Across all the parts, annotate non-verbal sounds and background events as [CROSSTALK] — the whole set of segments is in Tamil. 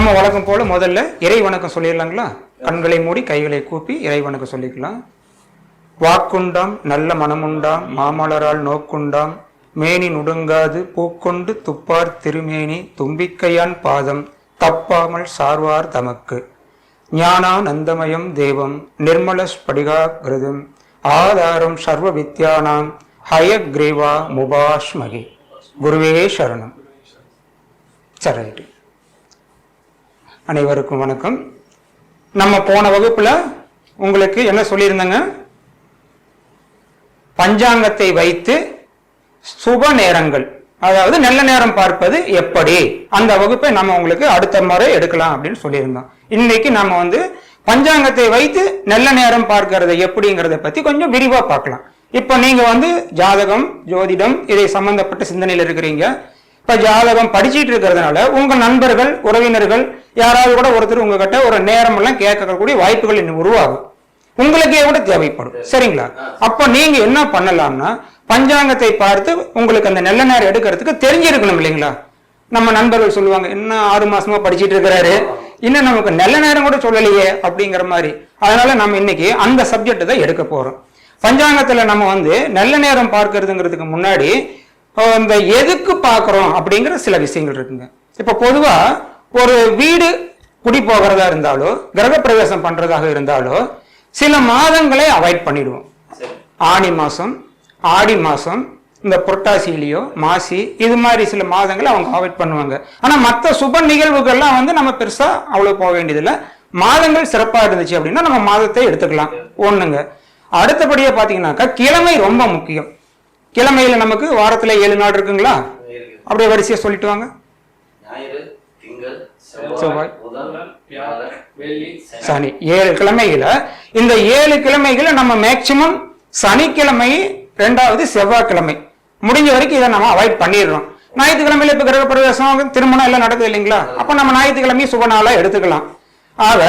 நம்ம வழக்கம் போல முதல்ல இறை வணக்கம் சொல்லிடலாங்களா? கண்களை மூடி கைகளை கூப்பி இறை வணக்கம் சொல்லிக்கலாம். வாக்குண்டாம் நல்ல மனமுண்டாம் மாமலரால் நோக்குண்டாம் மேனி நுடுங்காது பூக்கொண்டு துப்பார் திருமேனி தும்பிக்கையான் பாதம் தப்பாமல் சார்வார் தமக்கு. ஞானா நந்தமயம் தேவம் நிர்மல ஸ்படிகாகிருதம் ஆதாரம் சர்வ வித்யானாம் ஹயக்ரீவா முபாஷ்மகி. குருவே சரணம். சரி அனைவருக்கும் வணக்கம். நம்ம போன வகுப்புல உங்களுக்கு என்ன சொல்லியிருந்தங்க? பஞ்சாங்கத்தை வைத்து சுப நேரங்கள் அதாவது நல்ல நேரம் பார்ப்பது எப்படி? அந்த வகுப்பை நம்ம உங்களுக்கு அடுத்த முறை எடுக்கலாம் அப்படின்னு சொல்லியிருந்தோம். இன்னைக்கு நம்ம வந்து பஞ்சாங்கத்தை வைத்து நல்ல நேரம் பார்க்கறது எப்படிங்கிறத பத்தி கொஞ்சம் விரிவா பார்க்கலாம். இப்போ நீங்க வந்து ஜாதகம் ஜோதிடம் இதை சம்பந்தப்பட்ட சிந்தனையில் இருக்கிறீங்க. இப்ப ஜாதகம் படிச்சிட்டு இருக்கிறதுனால உங்க நண்பர்கள் உறவினர்கள் யாராவது கூட ஒருத்தர் உங்ககிட்ட ஒரு நேரம் எல்லாம் கேட்கக்கூடிய வாய்ப்புகள் இன்னும் உருவாகும். உங்களுக்கே கூட தேவைப்படும். சரிங்களா? அப்ப நீங்க என்ன பண்ணலாம்னா பஞ்சாங்கத்தை பார்த்து உங்களுக்கு அந்த நல்ல நேரம் எடுக்கிறதுக்கு தெரிஞ்சிருக்கணும் இல்லைங்களா? நம்ம நண்பர்கள் சொல்லுவாங்க இன்னும் ஆறு மாசமா படிச்சிட்டு இருக்கிறாரு? இன்னும் நமக்கு நல்ல நேரம் கூட சொல்லலையே அப்படிங்கிற மாதிரி. அதனால நம்ம இன்னைக்கு அந்த சப்ஜெக்ட் தான் எடுக்க போறோம். பஞ்சாங்கத்துல நம்ம வந்து நல்ல நேரம் பார்க்கறதுங்கிறதுக்கு முன்னாடி இந்த எதுக்கு பார்க்குறோம் அப்படிங்கிற சில விஷயங்கள் இருக்குங்க. இப்போ பொதுவாக ஒரு வீடு குடி போகிறதா இருந்தாலோ கிரகப்பிரவேசம் பண்ணுறதாக இருந்தாலோ சில மாதங்களை அவாய்ட் பண்ணிடுவோம். ஆணி ஆனி ஆடி மாதம் இந்த புரட்டாசிலேயோ மாசி இது மாதிரி சில மாதங்களை அவங்க அவாய்ட் பண்ணுவாங்க. ஆனால் மற்ற சுப நிகழ்வுகள்லாம் வந்து நம்ம பெருசாக அவ்வளோ போக வேண்டியதில்லை. மாதங்கள் சிறப்பாக இருந்துச்சு அப்படின்னா நம்ம மாதத்தை எடுத்துக்கலாம். ஒன்றுங்க அடுத்தபடியாக பார்த்தீங்கன்னாக்கா கிழமை ரொம்ப முக்கியம். கிழமையில நமக்கு வாரத்துல ஏழு நாள் இருக்குங்களா? அப்படியே வரிசையா சொல்லிட்டு வாங்க. ஞாயிறு திங்கள் செவ்வாய், சனி. ஏழு கிழமைகள இந்த ஏழு கிழமைகளை நம்ம மேக்சிமம் சனிக்கிழமை ரெண்டாவது செவ்வாய்க்கிழமை. முடிஞ்ச வரைக்கும் இதை நம்ம அவாய்ட் பண்ணிடுறோம் ஞாயிற்றுக்கிழமையில இப்ப கிரக பிரவேசம் திருமணம் எல்லாம் நடக்குது இல்லைங்களா? அப்ப நம்ம ஞாயிற்றுக்கிழமையும் சுப நாளா எடுத்துக்கலாம். ஆக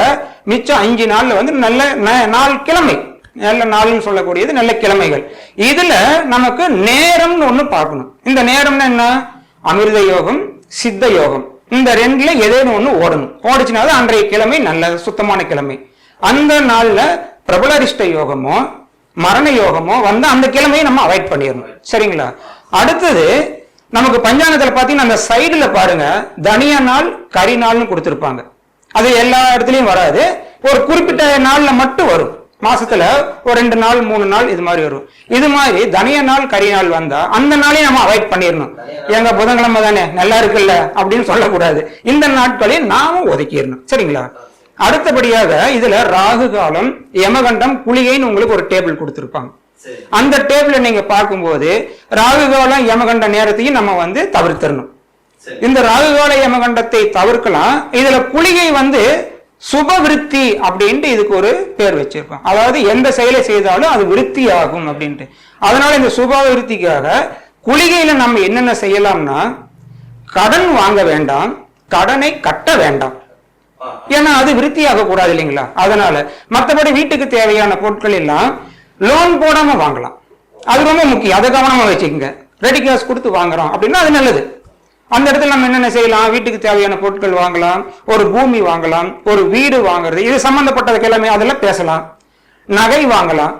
மிச்சம் அஞ்சு நாள்ல வந்து நல்ல ந- நாள் கிழமை. நல்ல நாள்னு சொல்லக்கூடியது நல்ல கிழமைகள். இதுல நமக்கு நேரம்னு ஒண்ணு பார்க்கணும். இந்த நேரம்னா என்ன? அமிர்த யோகம் சித்த யோகம். இந்த ரெண்டுல ஏதேனும் ஒண்ணு ஓடணும். ஓடிச்சுனாலும் அன்றைய கிழமை நல்ல சுத்தமான கிழமை. அந்த நாள்ல பிரபலரிஷ்ட யோகமோ மரண யோகமோ வந்து அந்த கிழமையை நம்ம அவாய்ட் பண்ணிடணும். சரிங்களா? அடுத்தது நமக்கு பஞ்சாங்கத்தில் பார்த்தீங்கன்னா அந்த சைடுல பாருங்க தனிய நாள் கரி நாள்னு கொடுத்துருப்பாங்க. அது எல்லா இடத்துலையும் வராது. ஒரு குறிப்பிட்ட நாள்ல மட்டும் வரும். மாசத்துல ஒரு ரெண்டு நாள் மூணு நாள் இது மாதிரி வரும். இது மாதிரி தனிய நாள் கரிய நாள் வந்தா அந்த நாளையும் நம்ம அவாய்ட் பண்ணிடணும். எங்க புதன்கிழமை தானே நல்லா இருக்குல்ல அப்படின்னு சொல்லக்கூடாது. இந்த நாட்களையும் நாமும் ஒதுக்கிடணும். சரிங்களா? அடுத்தபடியாக இதுல ராகு காலம் யமகண்டம் குளிகைன்னு உங்களுக்கு ஒரு டேபிள் கொடுத்திருப்பாங்க. அந்த டேபிள நீங்க பார்க்கும்போது ராகு காலம் யமகண்ட நேரத்தையும் நம்ம வந்து தவிர்த்திடணும். இந்த ராகு கால யமகண்டத்தை தவிர்க்கலாம். இதுல குளிகை வந்து சுப விருத்தி அப்படின்ட்டு இதுக்கு ஒரு பேர் வச்சிருக்கோம் அதாவது எந்த செயலை செய்தாலும் அது விருத்தி ஆகும் அப்படின்ட்டு. அதனால இந்த சுப விருத்திக்காக குளிகையில நம்ம என்னென்ன செய்யலாம்னா கடன் வாங்க வேண்டாம் கடனை கட்ட வேண்டாம். ஏன்னா அது விருத்தியாக கூடாது இல்லைங்களா? அதனால மற்றபடி வீட்டுக்கு தேவையான பொருட்கள் எல்லாம் லோன் போடாம வாங்கலாம். அது ரொம்ப முக்கியம். அதை கவனமா வச்சுக்கோங்க. ரெடி கேஷ் கொடுத்து வாங்குறோம் அப்படின்னா அது நல்லது. அந்த இடத்துல நம்ம என்னென்ன செய்யலாம்? வீட்டுக்கு தேவையான பொருட்கள் வாங்கலாம் ஒரு பூமி வாங்கலாம் ஒரு வீடு வாங்குறது இது சம்பந்தப்பட்டது எல்லாமே அதெல்லாம் பேசலாம். நகை வாங்கலாம்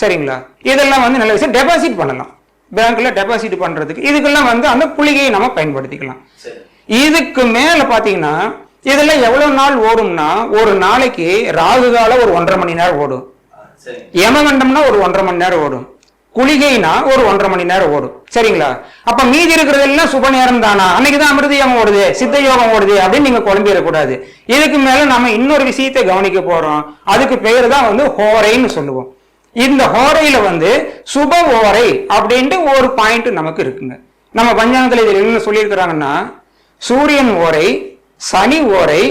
சரிங்களா? இதெல்லாம் வந்து நல்ல விஷயம். டெபாசிட் பண்ணலாம். பேங்க்ல டெபாசிட் பண்றதுக்கு இதுக்கெல்லாம் வந்து அந்த புளிகையை நம்ம பயன்படுத்திக்கலாம். இதுக்கு மேல பாத்தீங்கன்னா இதுல எவ்வளவு நாள் ஓடும்னா ஒரு நாளைக்கு ராகு காலம் ஒரு ஒன்றரை மணி நேரம் ஓடும். யமகண்டம்னா ஒரு ஒன்றரை மணி நேரம் ஓடும். குளிகைனா ஒரு ஒன்றரை மணி நேரம் ஓடும். சரிங்களா? அப்ப மீதி இருக்கிறது எல்லாம் சுப நேரம் தானா அன்னைக்கு தான் அமிர்த யோகம் ஓடுது சித்த யோகம் ஓடுது அப்படின்னு நீங்க குழம்பிடக்கூடாது. இதுக்கு மேல நம்ம இன்னொரு விஷயத்தை கவனிக்க போறோம். அதுக்கு பேர் தான் வந்து ஹோரைன்னு சொல்லுவோம். இந்த ஹோரையில வந்து சுப ஓரை அப்படின்ட்டு ஒரு பாயிண்ட் நமக்கு இருக்குங்க. நம்ம பஞ்சாங்கத்தில் இதில் என்ன சொல்லியிருக்கிறாங்கன்னா சூரியன் ஓரை சனி ஓரை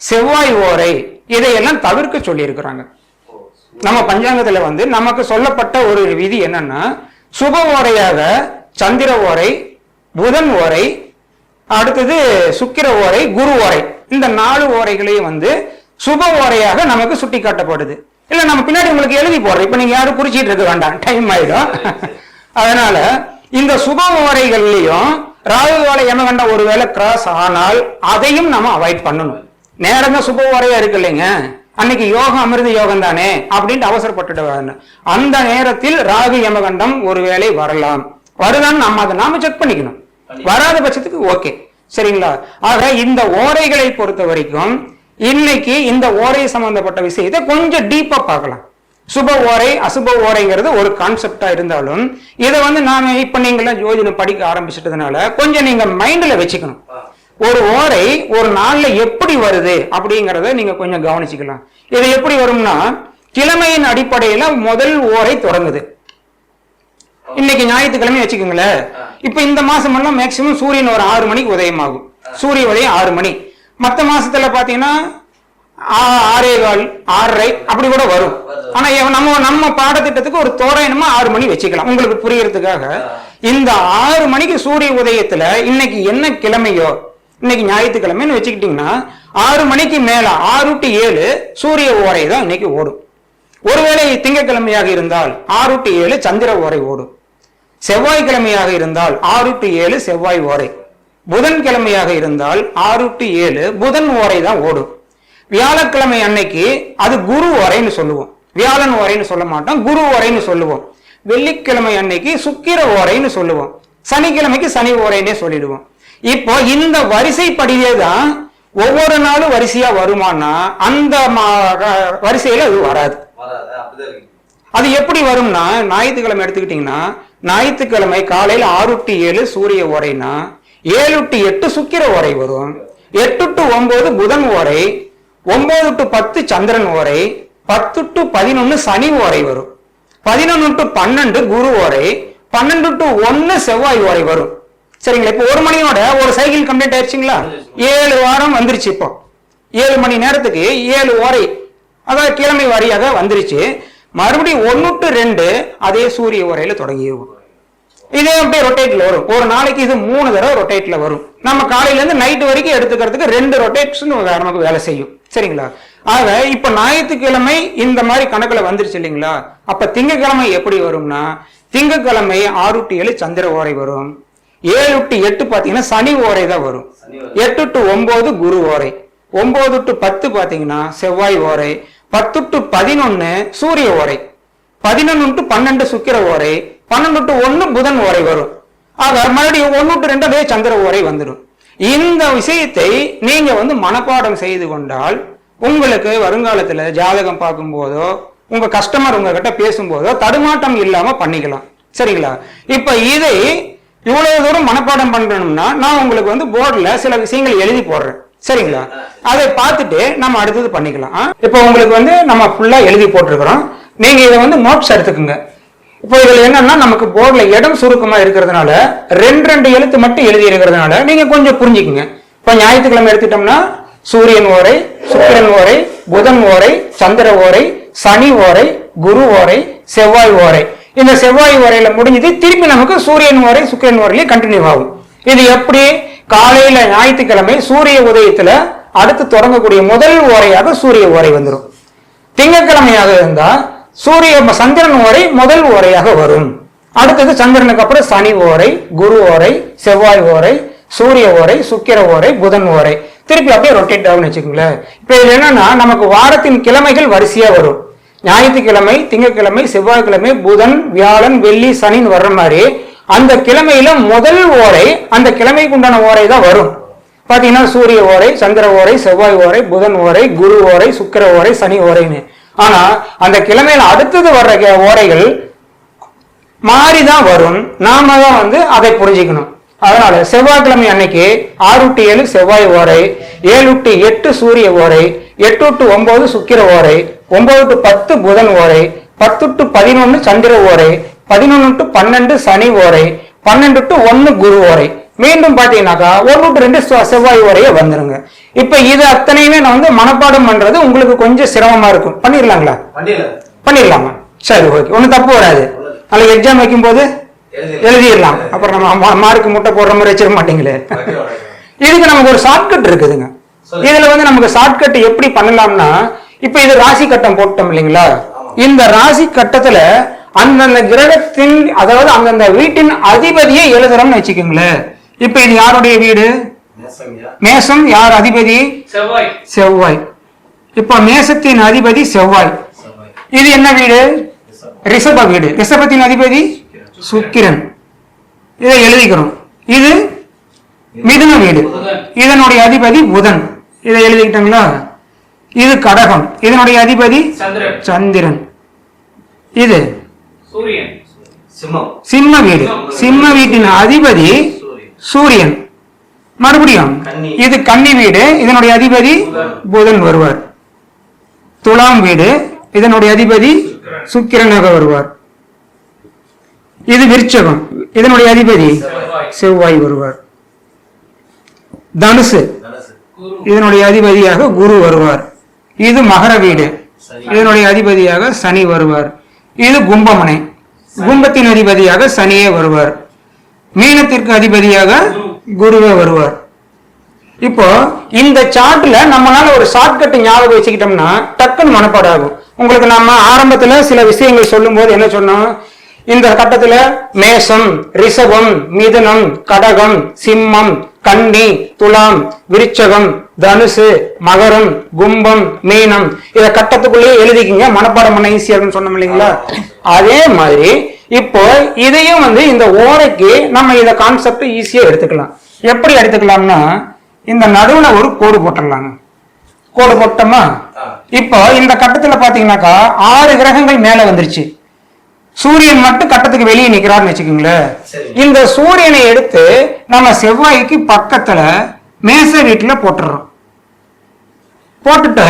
செவ்வாய் ஓரை இதையெல்லாம் தவிர்க்க சொல்லியிருக்கிறாங்க. நம்ம பஞ்சாங்கத்துல வந்து நமக்கு சொல்லப்பட்ட ஒரு விதி என்னன்னா சுப ஓரையாக சந்திர ஓரை புதன் ஓரை அடுத்தது சுக்கிர ஓரை குரு ஓரை. இந்த நாலு ஓரைகளையும் வந்து சுப ஓரையாக நமக்கு சுட்டி காட்டப்படுது இல்ல நம்ம பின்னாடி உங்களுக்கு எழுதி போடுறோம். இப்ப நீங்க யாரும் குறிச்சிட்டு இருக்க வேண்டாம். டைம் ஆயிடும். அதனால இந்த சுப ஓரைகள்லயும் ராகு ஓலை யமகண்டம் ஒருவேளை கிராஸ் ஆனால் அதையும் நம்ம அவாய்ட் பண்ணணும். நேரம் தான் சுப ஓரையா இருக்கு இல்லைங்க. அன்னைக்கு யோகம் அமிர்த யோகம் தானே? அப்படின்ட்டு அவசரப்பட்டுட்டு. அந்த நேரத்தில் ராகு யமகண்டம் ஒருவேளை வரலாம். வருதான்னு நம்ம அதை நாம செக் பண்ணிக்கணும். வராத பட்சத்துக்கு ஓகே சரிங்களா? ஆக இந்த ஓரைகளை பொறுத்த வரைக்கும் இன்னைக்கு இந்த ஓரை சம்பந்தப்பட்ட விஷயத்தை கொஞ்சம் டீப்பா பார்க்கலாம். சுப ஓரை அசுப ஓரைங்கிறது ஒரு கான்செப்டா இருந்தாலும் இதை வந்து நாம இப்ப நீங்களாம் யோஜனை படிக்க ஆரம்பிச்சிட்டதுனால கொஞ்சம் நீங்க மைண்ட்ல வச்சுக்கணும். ஒரு ஓரை ஒரு நாள்ல எப்படி வருது அப்படிங்கிறத நீங்க கொஞ்சம் கவனிச்சுக்கலாம். இது எப்படி வரும்னா கிழமையின் அடிப்படையில முதல் ஓரை தொடங்குது. இன்னைக்கு ஞாயிற்றுக்கிழமை வச்சுக்கோங்களேன். இப்ப இந்த மாசம் எல்லாம் மேக்சிமம் சூரியன் ஒரு ஆறு மணிக்கு உதயமாகும். சூரிய உதயம் ஆறு மணி. மற்ற மாசத்துல பாத்தீங்கன்னா ஆ- ஆறே கால் ஆறரை அப்படி கூட வரும். ஆனா நம்ம நம்ம பாடத்திட்டத்துக்கு ஒரு தோராயமா ஆறு மணி வச்சுக்கலாம். உங்களுக்கு புரியறதுக்காக இந்த ஆறு மணிக்கு சூரிய உதயத்துல இன்னைக்கு என்ன கிழமையோ இன்னைக்கு ஞாயிற்றுக்கிழமைன்னு வச்சுக்கிட்டீங்கன்னா ஆறு மணிக்கு மேலே ஆறு டு ஏழு சூரிய ஓரை தான் இன்னைக்கு ஓடும். ஒருவேளை திங்கட்கிழமையாக இருந்தால் ஆறு டு ஏழு சந்திர ஓரை ஓடும். செவ்வாய்க்கிழமையாக இருந்தால் ஆறு டு ஏழு செவ்வாய் ஓரை. புதன்கிழமையாக இருந்தால் ஆறு டு ஏழு புதன் ஓரை தான் ஓடும். வியாழக்கிழமை அன்னைக்கு அது குரு ஓரைன்னு சொல்லுவோம். வியாழன் ஓரைன்னு சொல்ல மாட்டோம் குரு ஓரைன்னு சொல்லுவோம். வெள்ளிக்கிழமை அன்னைக்கு சுக்கிர ஓரைன்னு சொல்லுவோம். சனிக்கிழமைக்கு சனி ஓரைன்னே சொல்லிடுவோம். இப்போ இந்த வரிசைப்படியே தான் ஒவ்வொரு நாளும் வரிசையா வருமானா அந்த வரிசையில அது வராது. அது எப்படி வரும்னா ஞாயிற்றுக்கிழமை எடுத்துக்கிட்டீங்கன்னா ஞாயிற்றுக்கிழமை காலையில ஆறு டு ஏழு சூரிய ஓரைனா ஏழு டு எட்டு சுக்கிர ஓரை வரும் எட்டு டு ஒன்பது புதன் ஓரை ஒன்பது டு பத்து சந்திரன் ஓரை பத்து டு பதினொன்னு சனி ஓரை வரும். பதினொன்னு டு பன்னெண்டு குரு ஓரை பன்னெண்டு டு ஒன்னு செவ்வாய் ஓரை வரும். சரிங்களா இப்போ ஒரு மணியோட ஒரு சைக்கிள் கம்ப்ளீட் ஆயிடுச்சுங்களா? ஏழு வாரம் வந்துருச்சு இப்போ. ஏழு மணி நேரத்துக்கு ஏழு ஓரை அதாவது கிழமை வாரியாக வந்துருச்சு. மறுபடியும் ஒன்னு டு ரெண்டு அதே சூரிய ஓரையில தொடங்கிடுவோம் இதே அப்படியே ரொட்டேட்ல வரும். ஒரு நாளைக்கு இது மூணு தடவை ரொட்டேட்ல வரும். நம்ம காலையில இருந்து நைட் வரைக்கும் எடுத்துக்கிறதுக்கு ரெண்டு ரொட்டேஷன் நமக்கு வேலை செய்யும். சரிங்களா? ஆக இப்ப ஞாயிற்றுக்கிழமை இந்த மாதிரி கணக்குல வந்துருச்சு இல்லைங்களா? அப்ப திங்கக்கிழமை எப்படி வரும்னா திங்கக்கிழமை ஆறு டு ஏழு சந்திர ஓரை வரும். ஏழு டு எட்டு பாத்தீங்கன்னா சனி ஓரை தான் வரும். எட்டு டு ஒன்பது குரு ஓரை. ஒன்பது டு பத்து பாத்தீங்கன்னா செவ்வாய் ஓரை. பத்து டு பதினொன்னு சூரிய ஓரை. பதினொன்னு டு பன்னெண்டு சுக்கிர ஓரை. பன்னெண்டு டு ஒன்னு புதன் ஓரை வரும். ஆக மறுபடியும் ஒன்னு டு ரெண்டு அதே சந்திர ஓரை வந்துடும் இந்த விஷயத்தை நீங்க வந்து மனப்பாடம் செய்து கொண்டால் உங்களுக்கு வருங்காலத்துல ஜாதகம் பார்க்கும்போதோ உங்க கஸ்டமர் உங்ககிட்ட பேசும்போதோ தடுமாட்டம் இல்லாம பண்ணிக்கலாம். சரிங்களா? இப்ப இதை இவ்வளவு தூரம் மனப்பாடம் பண்ணணும்னா நான் உங்களுக்கு வந்து போர்டுல சில விஷயங்கள் எழுதி போடுறேன். சரிங்களா? அதை பார்த்துட்டு நம்ம அடுத்தது பண்ணிக்கலாம். இப்போ உங்களுக்கு வந்து நம்ம ஃபுல்லா எழுதி போட்டிருக்கிறோம். நீங்கள் இதை வந்து நோட்ஸ் எடுத்துக்கோங்க. இப்போ இதுல என்னன்னா நமக்கு போர்டுல இடம் சுருக்கமா இருக்கிறதுனால ரெண்டு ரெண்டு எழுத்து மட்டும் எழுதி இருக்கிறதுனால நீங்க கொஞ்சம் புரிஞ்சுக்குங்க. இப்போ ஞாயிற்றுக்கிழமை எடுத்துட்டோம்னா சூரியன் ஓரை சுக்கிரன் ஓரை புதன் ஓரை சந்திர ஓரை சனி ஓரை குரு ஓரை செவ்வாய் ஓரை. இந்த செவ்வாய் வரையில முடிஞ்சது திருப்பி நமக்கு சூரியன் ஓரை சுக்கிரன் வரையிலே கண்டினியூ ஆகும். இது எப்படி? காலையில ஞாயிற்றுக்கிழமை சூரிய உதயத்துல அடுத்து தொடங்கக்கூடிய முதல் ஓரையாக சூரிய ஓரை வந்துடும் திங்கட்கிழமையாக இருந்தா சூரிய சந்திரன் ஓரை முதல் ஓரையாக வரும். அடுத்தது சந்திரனுக்கு அப்புறம் சனி ஓரை குரு ஓரை செவ்வாய் ஓரை சூரிய ஓரை சுக்கிர ஓரை புதன் ஓரை திருப்பி அப்படியே ரொட்டேட் ஆகும்னு வச்சுக்கோங்களேன். இப்போ இது என்னன்னா நமக்கு வாரத்தின் கிழமைகள் வரிசையா வரும். ஞாயிற்றுக்கிழமை திங்கட்கிழமை செவ்வாய்க்கிழமை புதன் வியாழன் வெள்ளி சனின்னு வர்ற மாதிரி அந்த கிழமையில முதல் ஓரை அந்த கிழமைக்கு உண்டான ஓரை தான் வரும். பாத்தீங்கன்னா சூரிய ஓரை சந்திர ஓரை செவ்வாய் ஓரை புதன் ஓரை குரு ஓரை சுக்கிர ஓரை சனி ஓரைன்னு. ஆனா அந்த கிழமையில அடுத்தது வர்ற கே- ஓரைகள் மாறிதான் வரும். நாம தான் வந்து அதை புரிஞ்சுக்கணும். அதனால செவ்வாய்க்கிழமை அன்னைக்கு ஆறு டு ஏழு செவ்வாய் ஓரை ஏழு டு எட்டு சூரிய ஓரை எட்டு டு ஒன்பது சுக்கிர ஓரை ஒன்பது டு பத்து புதன் ஓரை பத்து டு பதினொன்னு சந்திர ஓரை பதினொன்னு டு பன்னெண்டு சனி ஓரை பன்னெண்டு டு ஒன்னு குரு ஓரை. மீண்டும் பாத்தீங்கன்னாக்கா ஒன்று டு ரெண்டு செவ்- செவ்வாய் ஓரையே வந்துருங்க. இப்ப இது அத்தனையுமே நான் வந்து மனப்பாடம் பண்றது உங்களுக்கு கொஞ்சம் சிரமமா இருக்கும். பண்ணிடலாங்களா? பண்ணிடலாமா. சரி ஓகே. ஒன்றும் தப்பு வராது. நாளைக்கு எக்ஸாம் வைக்கும்போது எழுதி எழுதிடலாம். அப்புறம் நம்ம மார்க் முட்டை போடுற மாதிரி வச்சிட மாட்டீங்களே. இதுக்கு நமக்கு ஒரு ஷார்ட்கட் இருக்குதுங்க. இதுல வந்து நமக்கு ஷார்ட்கட் எப்படி பண்ணலாம்னா இப்ப இது ராசி கட்டம் போட்டோம் இல்லைங்களா? இந்த ராசி கட்டத்துல அந்தந்த கிரகத்தின் அதாவது அந்தந்த வீட்டின் அதிபதியை எழுதுறோம்னு வச்சுக்கோங்களேன். இப்ப இது யாருடைய வீடு? மேசம் யார் அதிபதி? செவ்வாய். செவ்வாய். இப்போ மேசத்தின் அதிபதி செவ்வாய். இது என்ன வீடு. ரிஷப வீடு. ரிஷபத்தின் அதிபதி சுக்கிரன். இதை எழுதிக்கிறோம். இது மிதுன வீடு. இதனுடைய அதிபதி புதன். இதை எழுதிக்கிட்டீங்களா? இது கடகம். இதனுடைய அதிபதி? சந்திரன். சந்திரன். இது? சூரியன். சிம்மம். சிம்ம வீடு. சிம்ம வீட்டின் அதிபதி சூரியன். மறுபடியும் கன்னி. இது கன்னி வீடு. இதனுடைய அதிபதி? புதன். வருவார். துலாம் வீடு. இதனுடைய அதிபதி? சுக்கிரன். சுக்கிரனாக வருவார். இது விருச்சகம். இதனுடைய அதிபதி? செவ்வாய். செவ்வாய் வருவார். தனுசு. இதனுடைய அதிபதியாக குரு வருவார். இது மகர வீடு. இதனுடைய அதிபதியாக சனி வருவார். இது கும்பமனை. கும்பத்தின் அதிபதியாக சனியே வருவார். மீனத்திற்கு அதிபதியாக குருவே வருவார். இப்போ இந்த சார்ட்ல நம்மளால ஒரு ஷார்ட்கட் ஞாபகம் வச்சுக்கிட்டோம்னா டக்குன்னு மனப்பாடாகும். உங்களுக்கு நம்ம ஆரம்பத்துல சில விஷயங்கள் சொல்லும்போது என்ன சொன்னோம்? இந்த கட்டத்துல மேஷம் ரிஷபம் மிதுனம் கடகம் சிம்மம் கன்னி துலாம் விருச்சகம் தனுசு மகரம் கும்பம் மீனம். இத கட்டத்துக்குள்ளேயே எழுதிக்கிங்க. மனப்பாடம் பண்ண ஈஸியா இருக்குன்னு சொன்னோம் இல்லைங்களா? அதே மாதிரி இப்போ இதையும் வந்து இந்த ஓரைக்கு நம்ம இத கான்செப்ட் ஈஸியா எடுத்துக்கலாம். எப்படி எடுத்துக்கலாம்னா இந்த நடுவுல ஒரு கோடு போட்டுடலாங்க. கோடு போட்டோமா. இப்போ இந்த கட்டத்துல பாத்தீங்கன்னாக்கா ஆறு கிரகங்கள் மேல வந்துருச்சு. சூரியன் மட்டும் கட்டத்துக்கு வெளியே நிக்கிறாருன்னு வச்சுக்கோங்களேன். இந்த சூரியனை எடுத்து நம்ம செவ்வாய்க்கு பக்கத்துல மேச வீட்டுல போட்டுறோம் போட்டுட்டு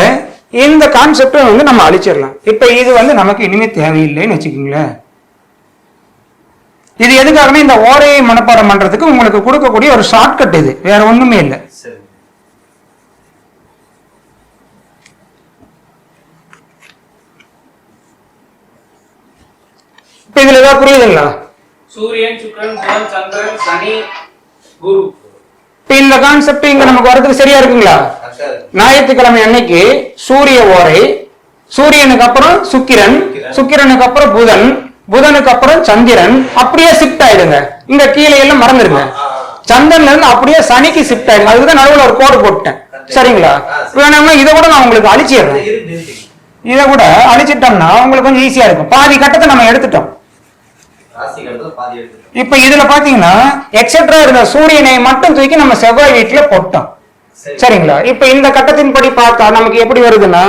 இந்த கான்செப்டை வந்து நம்ம அழிச்சிடலாம். இப்ப இது வந்து நமக்கு இனிமே தேவையில்லைன்னு வச்சுக்கோங்களேன். இது எதுக்காகனா இந்த ஓரையை மனப்பாடம் பண்றதுக்கு உங்களுக்கு கொடுக்கக்கூடிய ஒரு ஷார்ட்கட் இது. வேற ஒண்ணுமே இல்லை சரி இப்ப இதுல ஏதாவது புரியுதுங்களா? சூரியன் சுக்கிரன் புதன் சந்திரன் சனி குரு. இப்ப இந்த கான்செப்ட் இங்க நமக்கு வரதுக்கு சரியா இருக்குங்களா? ஞாயிற்றுக்கிழமை அன்னைக்கு சூரிய ஓரை சூரியனுக்கு அப்புறம் சுக்கிரன் சுக்கிரனுக்கு அப்புறம் புதன் புதனுக்கு அப்புறம் சந்திரன் அப்படியே ஷிஃப்ட் ஆயிடுங்க. இங்க கீழே எல்லாம் மறந்துடுங்க. சந்திரன்ல இருந்து அப்படியே சனிக்கு ஷிஃப்ட் ஆயிடுங்க. அதுக்கு நடுவுல ஒரு கோடு போட்டேன். சரிங்களா? வேணாம்னா இதை கூட நான் உங்களுக்கு அழிச்சிடுறேன். இதை கூட அழிச்சிட்டோம்னா உங்களுக்கு கொஞ்சம் ஈஸியா இருக்கும். பாதி கட்டத்தை நம்ம எடுத்துட்டோம் ராசி கட்டத்துல பாதி எடுத்துட்டோம் இப்ப இதுல பாத்தீங்கன்னா எக்ஸெட்ரா இருந்த சூரியனை மட்டும் தூக்கி நம்ம செவ்வாய் வீட்டுல போட்டோம் சரி. சரிங்களா? இப்ப இந்த கட்டத்தின்படி பார்த்தா நமக்கு எப்படி வருதுன்னா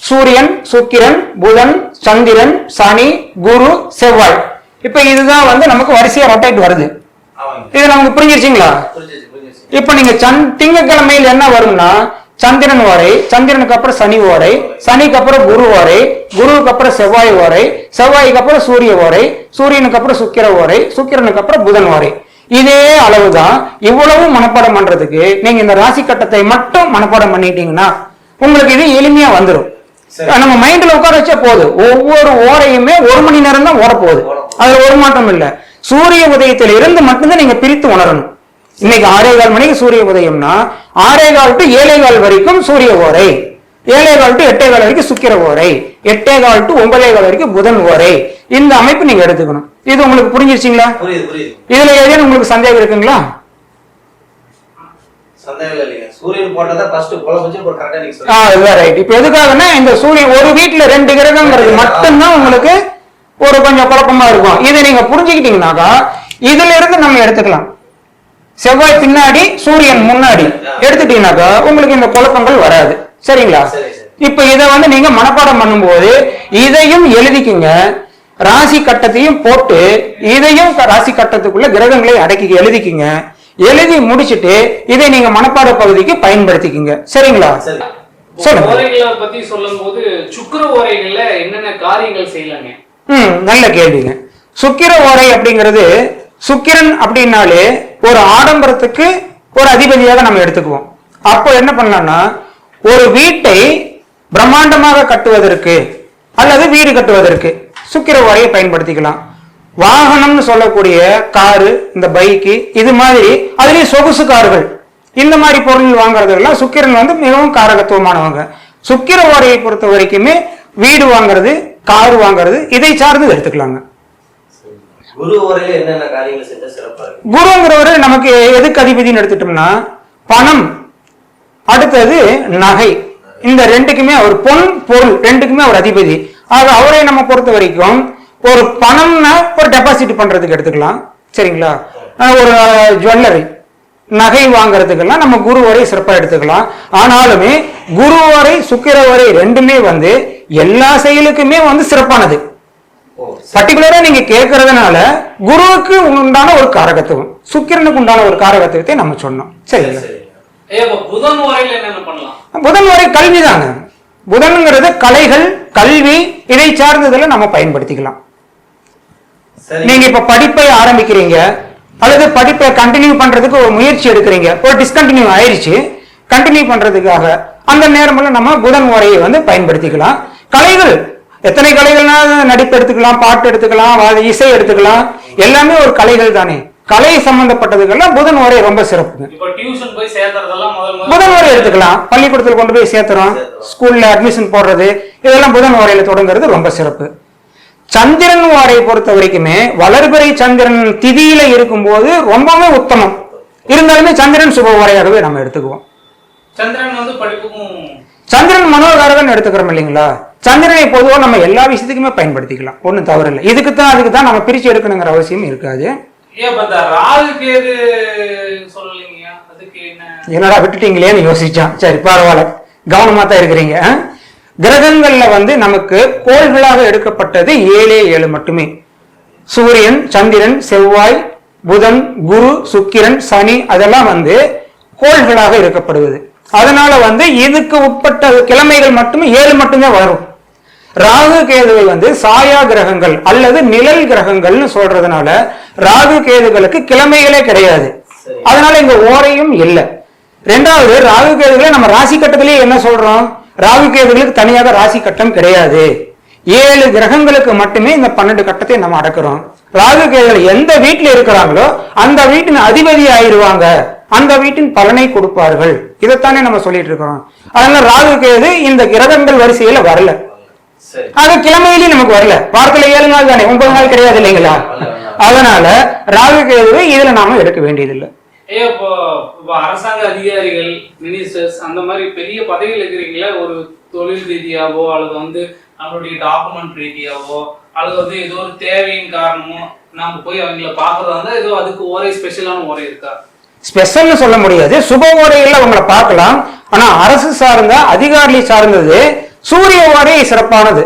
சூரியன் சுக்கிரன் புதன் சந்திரன் சனி குரு செவ்வாய். இப்ப இதுதான் வந்து நமக்கு வரிசையா ரொட்டேட் வருது. இது நமக்கு புரிஞ்சிருச்சுங்களா? இப்ப நீங்க சந் திங்கக்கிழமையில் என்ன வரும்னா சந்திரன் ஓரை சந்திரனுக்கு அப்புறம் சனி ஓரை சனிக்கு அப்புறம் குரு ஓரை குருவுக்கு அப்புறம் செவ்வாய் ஓரை செவ்வாய்க்கு அப்புறம் சூரிய ஓரை சூரியனுக்கு அப்புறம் சுக்கிர ஓரை சுக்கிரனுக்கு அப்புறம் புதன் ஓரை இதே அளவுதான் இவ்வளவு மனப்பாடம் பண்றதுக்கு நீங்க இந்த ராசி கட்டத்தை மட்டும் மனப்பாடம் பண்ணிட்டீங்கன்னா உங்களுக்கு இது எளிமையா வந்துடும். நம்ம மைண்ட்ல உட்கார வச்சா போதும். ஒவ்வொரு ஓரையுமே ஒரு மணி நேரம் தான் ஓட போகுது அதுல ஒரு மாற்றம் இல்ல. சூரிய உதயத்தில் இருந்து மட்டும்தான் நீங்க பிரித்து உணரணும். இன்னைக்கு ஆறே கால் மணிக்கு சூரிய உதயம்னா ஆறே கால் டு ஏழே கால் வரைக்கும் சூரிய ஓரை. ஏழே கால் டு எட்டே கால் வரைக்கும் சுக்கிர ஓரை. எட்டே கால் டு ஒன்பதே கால் வரைக்கும் புதன் ஓரை. இந்த அமைப்பு நீங்க எடுத்துக்கணும். இது உங்களுக்கு புரிஞ்சிருச்சுங்களா? இதுல ஏதேனும் உங்களுக்கு சந்தேகம் இருக்குங்களா? எதுக்காகன்னா இந்த சூரியன் ஒரு வீட்டுல ரெண்டு கிரகங்கிறது மட்டும்தான் உங்களுக்கு ஒரு கொஞ்சம் குழப்பமா இருக்கும். இதை நீங்க புரிஞ்சுக்கிட்டீங்கன்னாக்கா இதுல இருந்து நம்ம எடுத்துக்கலாம். செவ்வாய் பின்னாடி சூரியன் முன்னாடி. எடுத்துட்டீங்கன்னாக்கா உங்களுக்கு இந்த குழப்பங்கள் வராது. சரிங்களா? சரி, சரி. இப்ப இதை வந்து நீங்க மனப்பாடம் பண்ணும்போது இதையும் எழுதிக்கிங்க. ராசி கட்டத்தையும் போட்டு இதையும் ராசி கட்டத்துக்குள்ள கிரகங்களை அடக்கி எழுதிக்கிங்க. எழுதி முடிச்சிட்டு இதை நீங்க மனப்பாட பகுதிக்கு பயன்படுத்திக்கிங்க. சரிங்களா. ஓரைகளை பத்தி சொல்லும்போது சுக்கிர ஓரைகள்ல என்னென்ன காரியங்கள் செய்யலாங்க? ம் நல்ல கேள்விங்க. சுக்கிர ஓரை அப்படிங்கிறது சுக்கிரன் அப்படின்னாலே ஒரு ஆடம்பரத்துக்கு ஒரு அதிபதியாக நம்ம எடுத்துக்குவோம். அப்போ என்ன பண்ணலாம்னா ஒரு வீட்டை பிரம்மாண்டமாக கட்டுவதற்கு அல்லது வீடு கட்டுவதற்கு சுக்கிர ஓரையை பயன்படுத்திக்கலாம். வாகனம்னு சொல்லக்கூடிய காரு இந்த பைக்கு இது மாதிரி அதுலேயும் சொகுசு கார்கள் இந்த மாதிரி பொருள் வாங்குறதுலாம் சுக்கிரன் வந்து மிகவும் காரகத்துவமானவங்க. சுக்கிர ஓரையை பொறுத்த வரைக்குமே வீடு வாங்குறது கார் வாங்குறது இதை சார்ந்து எடுத்துக்கலாங்க. குரு என்னென்ன காரியங்கள் செஞ்சா சிறப்பா இருக்கு குருங்கிறவர் நமக்கு எதுக்கு அதிபதினு எடுத்துட்டோம்னா பணம். அடுத்தது நகை. இந்த ரெண்டுக்குமே அவர் பொன் பொருள். ரெண்டுக்குமே அவர் அதிபதி. ஆக அவரை நம்ம பொறுத்த வரைக்கும் ஒரு பணம்னா ஒரு டெபாசிட் பண்றதுக்கு எடுத்துக்கலாம். சரிங்களா? ஒரு ஜுவல்லரி நகை வாங்குறதுக்கெல்லாம் நம்ம குரு வரை சிறப்பாக எடுத்துக்கலாம். ஆனாலுமே குரு வரை சுக்கிர வரை ரெண்டுமே வந்து எல்லா செயலுக்குமே வந்து சிறப்பானது. பர்டிகுலரா நீங்க கேட்கறதுனால குருவுக்கு உண்டான ஒரு காரகத்துவம் சுக்கிரனுக்கு உண்டான ஒரு காரகத்துவத்தை நம்ம சொன்னோம். சரி. சரிங்களா புதன் வரை கல்வி தாங்க புதன்ங்கிறது கலைகள் கல்வி இதை சார்ந்ததுல நம்ம பயன்படுத்திக்கலாம். நீங்க இப்ப படிப்பை ஆரம்பிக்கிறீங்க அல்லது படிப்பை கண்டினியூ பண்றதுக்கு ஒரு முயற்சி எடுக்கிறீங்க ஒரு டிஸ்கண்டினியூ ஆயிருச்சு கண்டினியூ பண்றதுக்காக அந்த நேரம்ல நம்ம புதன் உரையை வந்து பயன்படுத்திக்கலாம். கலைகள் எத்தனை கலைகள்னா நடிப்பு எடுத்துக்கலாம் பாட்டு எடுத்துக்கலாம் இசை எடுத்துக்கலாம். எல்லாமே ஒரு கலைகள் தானே. கலை சம்பந்தப்பட்டதுக்கெல்லாம் புதன் உரை ரொம்ப முதல்ல புதன் உரை எடுத்துக்கலாம். பள்ளிக்கூடத்தில் கொண்டு போய் சேர்த்துறோம். ஸ்கூல்ல அட்மிஷன் போடுறது இதெல்லாம் புதன் உரையில தொடங்குறது ரொம்ப சிறப்பு. சந்திரன் வாரை பொறுத்த வரைக்குமே வளர்பிறை சந்திரன் திதியில இருக்கும்போது ரொம்பவே உத்தமம். இருந்தாலுமே சந்திரன் சுப உரையாகவே நம்ம எடுத்துக்குவோம். சந்திரன் வந்து படிப்புக்கும் சந்திரன் மனோகாரகன் எடுத்துக்கிறோம் இல்லைங்களா? சந்திரனை பொதுவாக நம்ம எல்லா விஷயத்துக்குமே பயன்படுத்திக்கலாம். ஒன்றும் தவறு இல்லை இதுக்கு தான் அதுக்கு தான் நம்ம பிரிச்சு எடுக்கணுங்கிற அவசியம் இருக்காது. என்னடா விட்டுட்டீங்களேன்னு யோசிச்சான். சரி பரவாயில்ல. கவனமா தான் இருக்கிறீங்க? கிரகங்கள்ல வந்து நமக்கு கோள்களாக எடுக்கப்பட்டது ஏழே ஏழு மட்டுமே. சூரியன் சந்திரன் செவ்வாய் புதன் குரு சுக்கிரன் சனி அதெல்லாம் வந்து கோள்களாக இருக்கப்படுவது அதனால வந்து இதுக்கு உட்பட்ட கிழமைகள் மட்டுமே ஏழு மட்டுமே வரும். ராகு கேதுவை வந்து சாயா கிரகங்கள் அல்லது நிழல் கிரகங்கள்னு சொல்றதுனால ராகு கேதுகளுக்கு கிழமைகளே கிடையாது. அதனால இங்க ஓரையும் இல்லை. ரெண்டாவது ராகு கேதுகளை நம்ம ராசி கட்டத்திலேயே என்ன சொல்றோம்? ராகு கேதுகளுக்கு தனியாக ராசி கட்டம் கிடையாது. ஏழு கிரகங்களுக்கு மட்டுமே இந்த பன்னெண்டு கட்டத்தை நம்ம அடக்குறோம். ராகு கேதுகள் எந்த வீட்டுல இருக்கிறாங்களோ அந்த வீட்டின் அதிபதி ஆயிருவாங்க அந்த வீட்டின் பலனை கொடுப்பார்கள். இதைத்தானே நம்ம சொல்லிட்டு இருக்கிறோம். அதனால ராகு கேது இந்த கிரகங்கள் வரிசையில வரல. சரி. ஆக கிழமையிலேயும் நமக்கு வரல. வாரத்துல ஏழு நாள் தானே? ஒன்பது நாள் கிடையாது இல்லைங்களா? அதனால ராகு கேதுவை இதுல நாம எடுக்க வேண்டியதில்லை. ஏ இப்போ இப்போ அரசாங்க அதிகாரிகள் மினிஸ்டர்ஸ் அந்த மாதிரி பெரிய பதவியில் இருக்கிறீங்களா ஒரு தொழில் ரீதியாவோ அல்லது வந்து நம்மளுடைய டாக்குமெண்ட் ரீதியாவோ அல்லது வந்து ஏதோ ஒரு தேவையின் காரணமோ நாம போய் அவங்கள பார்க்கறதா இருந்தா ஏதோ அதுக்கு ஒரே ஸ்பெஷலான ஒரே இருக்கா? ஸ்பெஷல்னு சொல்ல முடியாது. சுப ஓரையில் உங்களை பார்க்கலாம். ஆனா அரசு சார்ந்த அதிகாரி சார்ந்தது சூரிய ஓரை சிறப்பானது.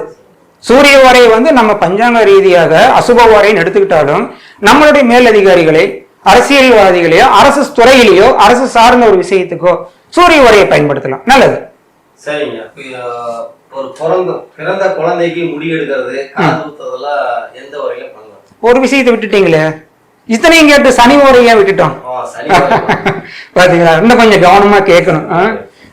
சூரிய ஓரை வந்து நம்ம பஞ்சாங்க ரீதியாக அசுப ஓரைன்னு எடுத்துக்கிட்டாலும் நம்மளுடைய மேலதிகாரிகளை அரசியல்வாதிகளையோ அரசு துறையிலேயோ அரசு சார்ந்த ஒரு விஷயத்துக்கோ சூரிய ஓரையை பயன்படுத்தலாம். நல்லது. சரிங்க. ஒரு பிறந்த பிறந்த குழந்தைக்கு முடி எடுக்கிறது காது குத்துறதெல்லாம் எந்த வரையில பண்ணலாம்? ஒரு விஷயத்தை விட்டுட்டீங்களே? இத்தனையும் கேட்டு சனி ஓரையை விட்டுட்டோம். [LAUGHS] பாத்தீங்களா? இன்னும் கொஞ்சம் கவனமா கேட்கணும்?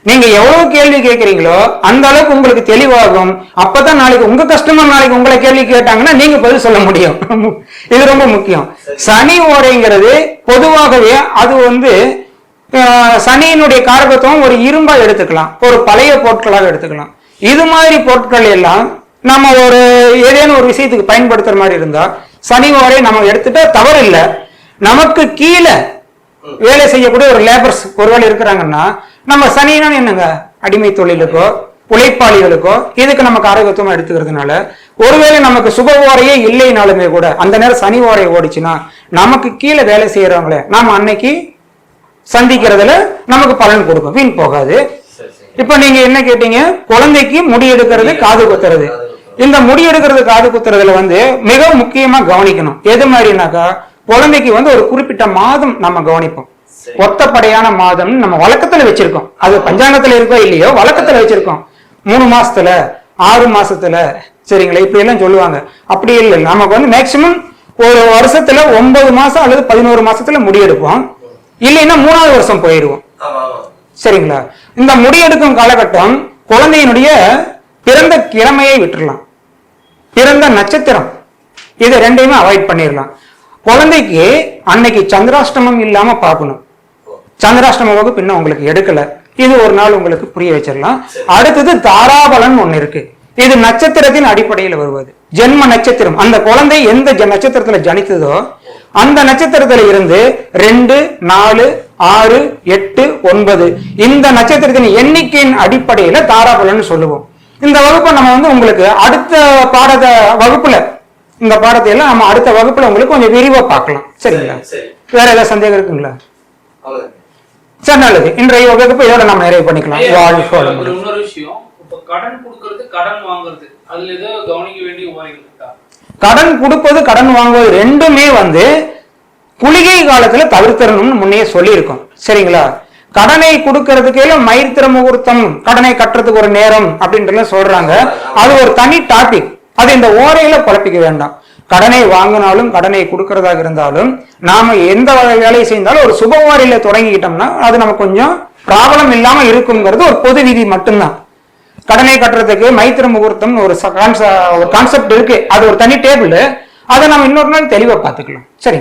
நீங்க எவ்வளவு கேள்வி கேட்கறீங்களோ அந்த அளவுக்கு உங்களுக்கு தெளிவாகும். அப்பதான் நாளைக்கு உங்க கஸ்டமர் நாளைக்கு உங்களை கேள்வி கேட்டாங்கன்னா நீங்க பதில் சொல்ல முடியும். [LAUGHS] இது ரொம்ப முக்கியம். சனி ஓரைங்கிறது பொதுவாகவே அது வந்து சனியினுடைய காரகத்துவம் ஒரு இரும்பா எடுத்துக்கலாம். ஒரு பழைய பொருட்களாக எடுத்துக்கலாம். இது மாதிரி பொருட்கள் எல்லாம் நம்ம ஒரு ஏதேனும் ஒரு விஷயத்துக்கு பயன்படுத்துற மாதிரி இருந்தா சனி ஓரை நம்ம எடுத்துட்டா தவறு இல்லை நமக்கு கீழே வேலை செய்யக்கூடிய ஒரு லேபர்ஸ் ஒருவேளை இருக்கிறாங்கன்னா நம்ம சனினா என்னங்க? அடிமை தொழிலுக்கோ உழைப்பாளிகளுக்கோ இதுக்கு நமக்கு ஆரோக்கியத்துவம் எடுத்துக்கிறதுனால ஒருவேளை நமக்கு சுப ஓரையே இல்லைனாலுமே கூட அந்த நேரம் சனி ஓரை ஓடிச்சுன்னா நமக்கு கீழே வேலை செய்யறவங்கள நாம அன்னைக்கு சந்திக்கிறதுல நமக்கு பலன் கொடுக்கும். வீண் போகாது. இப்ப நீங்க என்ன கேட்டீங்க? குழந்தைக்கு முடி எடுக்கிறது காது குத்துறது. இந்த முடி எடுக்கிறது காது குத்துறதுல வந்து மிக முக்கியமா கவனிக்கணும். எது மாதிரினாக்கா குழந்தைக்கு வந்து ஒரு குறிப்பிட்ட மாதம் நம்ம கவனிப்போம். ஒத்தப்படையான மாதம் நம்ம வழக்கத்துல வச்சிருக்கோம். அது பஞ்சாங்கத்துல இருக்கோ இல்லையோ வழக்கத்துல வச்சிருக்கோம். மூணு மாசத்துல ஆறு மாசத்துல சரிங்களா? இப்படி எல்லாம் சொல்லுவாங்க. அப்படி இல்லை. நமக்கு வந்து மேக்சிமம் ஒரு வருஷத்துல ஒன்பது மாசம் அல்லது பதினோரு மாசத்துல முடி எடுப்போம் இல்லைன்னா மூணாவது வருஷம் போயிடுவோம். சரிங்களா? இந்த முடியெடுக்கும் காலகட்டம் குழந்தையினுடைய பிறந்த கிழமையை விட்டுறலாம். பிறந்த நட்சத்திரம். இது ரெண்டையுமே அவாய்ட் பண்ணிடலாம். குழந்தைக்கு அன்னைக்கு சந்திராஷ்டமம் இல்லாம பார்க்கணும். சந்திராஷ்டம வகுப்பு இன்னும் உங்களுக்கு எடுக்கல. இது ஒரு நாள் உங்களுக்கு புரிய வச்சிடலாம் அடுத்தது தாராபலன் ஒண்ணு இருக்கு. இது நட்சத்திரத்தின் அடிப்படையில் வருவது. ஜென்ம நட்சத்திரம். அந்த குழந்தை எந்த நட்சத்திரத்துல ஜனித்ததோ அந்த நட்சத்திரத்துல இருந்து ரெண்டு நாலு ஆறு எட்டு ஒன்பது. இந்த நட்சத்திரத்தின் எண்ணிக்கையின் அடிப்படையில தாராபலன் சொல்லுவோம். இந்த வகுப்பை நம்ம வந்து உங்களுக்கு அடுத்த பாடத வகுப்புல இந்த பாடத்தை எல்லாம் நம்ம அடுத்த வகுப்புல உங்களுக்கு கொஞ்சம் விரிவா பார்க்கலாம். சரிங்களா? சரி வேற ஏதாவது சந்தேகம் இருக்குங்களா? சரி நல்லது. இன்றைய வகுப்பு இதோட நம்ம நிறைவு பண்ணிக்கலாம். வளமுடன். இன்னொரு விஷயம். இப்ப கடன் கொடுக்கறது கடன் வாங்குறது. அதுல ஏதோ கவனிக்க வேண்டிய இருக்கா? கடன் கொடுப்பது கடன் வாங்குவது ரெண்டுமே வந்து குளிகை காலத்துல தவிர்த்திடணும்னு முன்னே சொல்லியிருக்கோம். சரிங்களா? கடனை கொடுக்கறதுக்கு மைத்திர முகூர்த்தம் கடனை கட்டுறதுக்கு ஒரு நேரம் அப்படின்றத சொல்றாங்க. அது ஒரு தனி டாபிக் அது இந்த ஓரையில குழப்பிக்க வேண்டாம். கடனை வாங்கினாலும் கடனை கொடுக்கறதாக இருந்தாலும் நாம எந்த வகை வேலையை செய்தாலும் ஒரு சுபமாரியில தொடங்கிக்கிட்டோம்னா அது நமக்கு கொஞ்சம் ப்ராப்ளம் இல்லாம இருக்குங்கிறது ஒரு பொது விதி மட்டும்தான். கடனை கட்டுறதுக்கு மைத்திர முகூர்த்தம் ஒரு கான்செப்ட் இருக்கு. அது ஒரு தனி டேபிள் அதை நம்ம இன்னொரு நாள் தெளிவா பார்த்துக்கலாம். சரி.